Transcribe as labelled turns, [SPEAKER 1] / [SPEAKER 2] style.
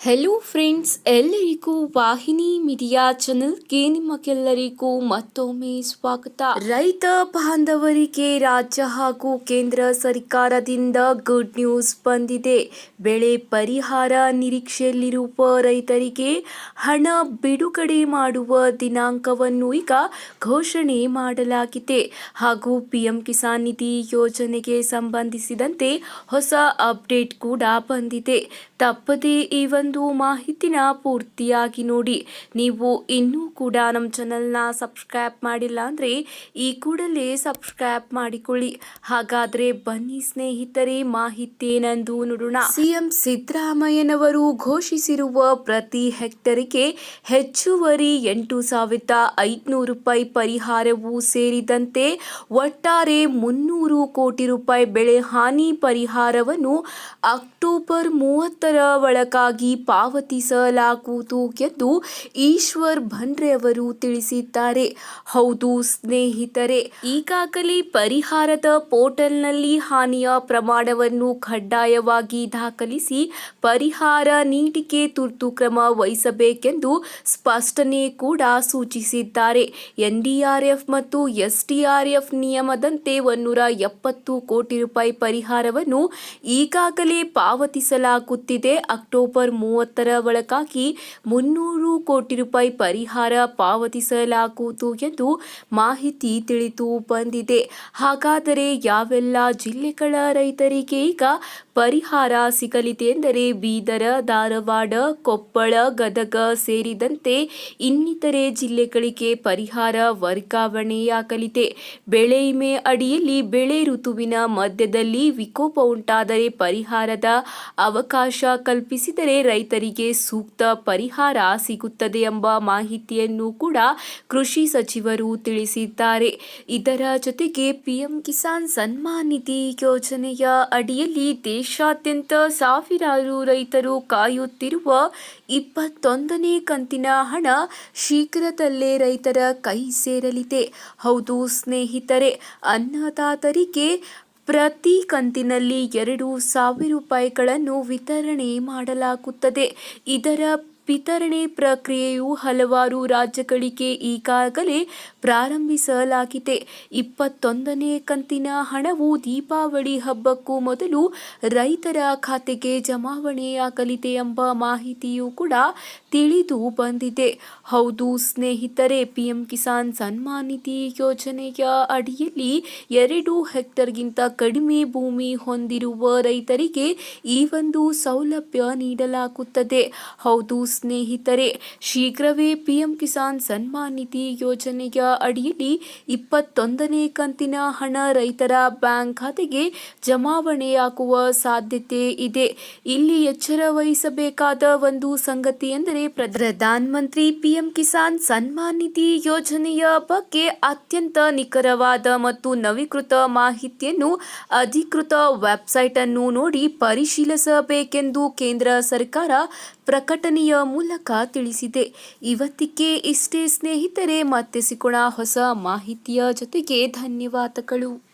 [SPEAKER 1] Hello friends ಎಲ್ಲರಿಗೂ ವಾಹಿನಿ media ಚಾನೆಲ್ಗೆ ನಿಮಗೆಲ್ಲರಿಗೂ ಮತ್ತೊಮ್ಮೆ ಸ್ವಾಗತ. ರೈತ ಬಾಂಧವರಿಗೆ ರಾಜ್ಯ ಹಾಗೂ ಕೇಂದ್ರ ಸರ್ಕಾರದಿಂದ ಗುಡ್ ನ್ಯೂಸ್ ಬಂದಿದೆ. ಬೆಳೆ ಪರಿಹಾರ ನಿರೀಕ್ಷೆಯಲ್ಲಿರುವ ರೈತರಿಗೆ ಹಣ ಬಿಡುಗಡೆ ಮಾಡುವ ದಿನಾಂಕವನ್ನು ಈಗ ಘೋಷಣೆ ಮಾಡಲಾಗಿದೆ. ಹಾಗೂ ಪಿಎಂ ಕಿಸಾನ್ ನಿಧಿ ಯೋಜನೆಗೆ ಸಂಬಂಧಿಸಿದಂತೆ ಹೊಸ ಅಪ್ಡೇಟ್ ಕೂಡ ಬಂದಿದೆ. ತಪ್ಪದೇ ಈ ಮಾಹಿತಿನ ಪೂರ್ತಿಯಾಗಿ ನೋಡಿ. ನೀವು ಇನ್ನೂ ಕೂಡ ನಮ್ಮ ಚಾನಲ್ನ ಸಬ್ಸ್ಕ್ರೈಬ್ ಮಾಡಿಲ್ಲ ಅಂದರೆ ಈ ಕೂಡಲೇ ಸಬ್ಸ್ಕ್ರೈಬ್ ಮಾಡಿಕೊಳ್ಳಿ. ಹಾಗಾದರೆ ಬನ್ನಿ ಸ್ನೇಹಿತರೆ ಮಾಹಿತಿ ಏನೆಂದು ನೋಡೋಣ. ಸಿಎಂ ಸಿದ್ದರಾಮಯ್ಯನವರು ಘೋಷಿಸಿರುವ ಪ್ರತಿ ಹೆಕ್ಟರಿಗೆ ಹೆಚ್ಚುವರಿ ಎಂಟು ಸಾವಿರದ ಐದುನೂರು ರೂಪಾಯಿ ಪರಿಹಾರವೂ ಸೇರಿದಂತೆ ಒಟ್ಟಾರೆ ಮುನ್ನೂರು ಕೋಟಿ ರೂಪಾಯಿ ಬೆಳೆ ಹಾನಿ ಪರಿಹಾರವನ್ನು ಅಕ್ಟೋಬರ್ ಮೂವತ್ತರ ಒಳಗಾಗಿ ಪಾವತಿಸಲಾಗುವುದು ಎಂದು ಈಶ್ವರ್ ಭಂಡ್ರೆ ಅವರು ತಿಳಿಸಿದ್ದಾರೆ. ಹೌದು ಸ್ನೇಹಿತರೆ, ಈಗಾಗಲೇ ಪರಿಹಾರದ ಪೋರ್ಟಲ್ನಲ್ಲಿ ಹಾನಿಯ ಪ್ರಮಾಣವನ್ನು ಕಡ್ಡಾಯವಾಗಿ ದಾಖಲಿಸಿ ಪರಿಹಾರ ನೀಡಿಕೆ ತುರ್ತು ಕ್ರಮ ವಹಿಸಬೇಕೆಂದು ಸ್ಪಷ್ಟನೆ ಕೂಡ ಸೂಚಿಸಿದ್ದಾರೆ. ಎನ್ಡಿಆರ್ಎಫ್ ಮತ್ತು ಎಸ್ಡಿಆರ್ಎಫ್ ನಿಯಮದಂತೆ ಒಂದೂರ ಎಪ್ಪತ್ತು ಕೋಟಿ ರೂಪಾಯಿ ಪರಿಹಾರವನ್ನು ಈಗಾಗಲೇ ಪಾವತಿಸಲಾಗುತ್ತಿದೆ. ಅಕ್ಟೋಬರ್ ಮೂವತ್ತರ ಒಳಗಾಗಿ ಮುನ್ನೂರು ಕೋಟಿ ರೂಪಾಯಿ ಪರಿಹಾರ ಪಾವತಿಸಲಾಗುವುದು ಎಂದು ಮಾಹಿತಿ ತಿಳಿದು ಬಂದಿದೆ. ಹಾಗಾದರೆ ಯಾವೆಲ್ಲ ಜಿಲ್ಲೆಗಳ ರೈತರಿಗೆ ಈಗ ಪರಿಹಾರ ಸಿಗಲಿದೆ ಎಂದರೆ ಬೀದರ, ಧಾರವಾಡ, ಕೊಪ್ಪಳ, ಗದಗ ಸೇರಿದಂತೆ ಇನ್ನಿತರೆ ಜಿಲ್ಲೆಗಳಿಗೆ ಪರಿಹಾರ ವರ್ಗಾವಣೆಯಾಗಲಿದೆ. ಬೆಳೆ ವಿಮೆ ಅಡಿಯಲ್ಲಿ ಬೆಳೆ ಋತುವಿನ ಮಧ್ಯದಲ್ಲಿ ವಿಕೋಪ ಉಂಟಾದರೆ ಪರಿಹಾರದ ಅವಕಾಶ ಕಲ್ಪಿಸಿದರೆ ರೈತರಿಗೆ ಸೂಕ್ತ ಪರಿಹಾರ ಸಿಗುತ್ತದೆ ಎಂಬ ಮಾಹಿತಿಯನ್ನು ಕೂಡ ಕೃಷಿ ಸಚಿವರು ತಿಳಿಸಿದ್ದಾರೆ. ಇದರ ಜೊತೆಗೆ ಪಿಎಂ ಕಿಸಾನ್ ಸನ್ಮಾನ್ ನಿಧಿ ಯೋಜನೆಯ ಅಡಿಯಲ್ಲಿ ದೇಶಾದ್ಯಂತ ಸಾವಿರಾರು ರೈತರು ಕಾಯುತ್ತಿರುವ ಇಪ್ಪತ್ತೊಂದನೇ ಕಂತಿನ ಹಣ ಶೀಘ್ರದಲ್ಲೇ ರೈತರ ಕೈ ಸೇರಲಿದೆ. ಹೌದು ಸ್ನೇಹಿತರೆ, ಅನ್ನದಾತರಿಗೆ ಪ್ರತಿ ಕಂತಿನಲ್ಲಿ ಎರಡು ಸಾವಿರ ರೂಪಾಯಿಗಳನ್ನು ವಿತರಣೆ ಮಾಡಲಾಗುತ್ತದೆ. ಇದರ ವಿತರಣೆ ಪ್ರಕ್ರಿಯೆಯು ಹಲವಾರು ರಾಜ್ಯಗಳಿಗೆ ಈಗಾಗಲೇ ಪ್ರಾರಂಭಿಸಲಾಗಿದೆ. ಇಪ್ಪತ್ತೊಂದನೇ ಕಂತಿನ ಹಣವು ದೀಪಾವಳಿ ಹಬ್ಬಕ್ಕೂ ಮೊದಲು ರೈತರ ಖಾತೆಗೆ ಜಮಾವಣೆಯಾಗಲಿದೆ ಎಂಬ ಮಾಹಿತಿಯೂ ಕೂಡ ತಿಳಿದು ಬಂದಿದೆ. ಹೌದು, ಸ್ನೇಹಿತರೆ, ಪಿಎಂ ಕಿಸಾನ್ ಸನ್ಮಾನ್ ನಿಧಿ ಯೋಜನೆಯ ಅಡಿಯಲ್ಲಿ ಎರಡು ಹೆಕ್ಟರ್ಗಿಂತ ಕಡಿಮೆ ಭೂಮಿ ಹೊಂದಿರುವ ರೈತರಿಗೆ ಈ ಒಂದು ಸೌಲಭ್ಯ ನೀಡಲಾಗುತ್ತದೆ. ಹೌದು ಸ್ನೇಹಿತರೆ, ಶೀಘ್ರವೇ ಪಿಎಂ ಕಿಸಾನ್ ಸನ್ಮಾನ್ ನಿಧಿ ಯೋಜನೆಯ ಅಡಿಯಲ್ಲಿ ಇಪ್ಪತ್ತೊಂದನೇ ಕಂತಿನ ಹಣ ರೈತರ ಬ್ಯಾಂಕ್ ಖಾತೆಗೆ ಜಮಾವಣೆಯಾಗುವ ಸಾಧ್ಯತೆ ಇದೆ. ಇಲ್ಲಿ ಎಚ್ಚರ ವಹಿಸಬೇಕಾದ ಒಂದು ಸಂಗತಿ ಎಂದರೆ, ಪ್ರಧಾನ ಮಂತ್ರಿ ಪಿಎಂ ಕಿಸಾನ್ ಸನ್ಮಾನ್ ನಿಧಿ ಯೋಜನೆಯ ಬಗ್ಗೆ ಅತ್ಯಂತ ನಿಖರವಾದ ಮತ್ತು ನವೀಕೃತ ಮಾಹಿತಿಯನ್ನು ಅಧಿಕೃತ ವೆಬ್ಸೈಟ್ ಅನ್ನು ನೋಡಿ ಪರಿಶೀಲಿಸಬೇಕೆಂದು ಕೇಂದ್ರ ಸರ್ಕಾರ ಪ್ರಕಟಣೆಯ ಮೂಲಕ ತಿಳಿಸಿದೆ. ಇವತ್ತಿಗೆ ಇಷ್ಟೇ ಸ್ನೇಹಿತರೆ ಮತ್ತೆ ಸಿಗೋಣ ಹೊಸ ಮಾಹಿತಿಯ ಜೊತೆಗೆ ಧನ್ಯವಾದಗಳು.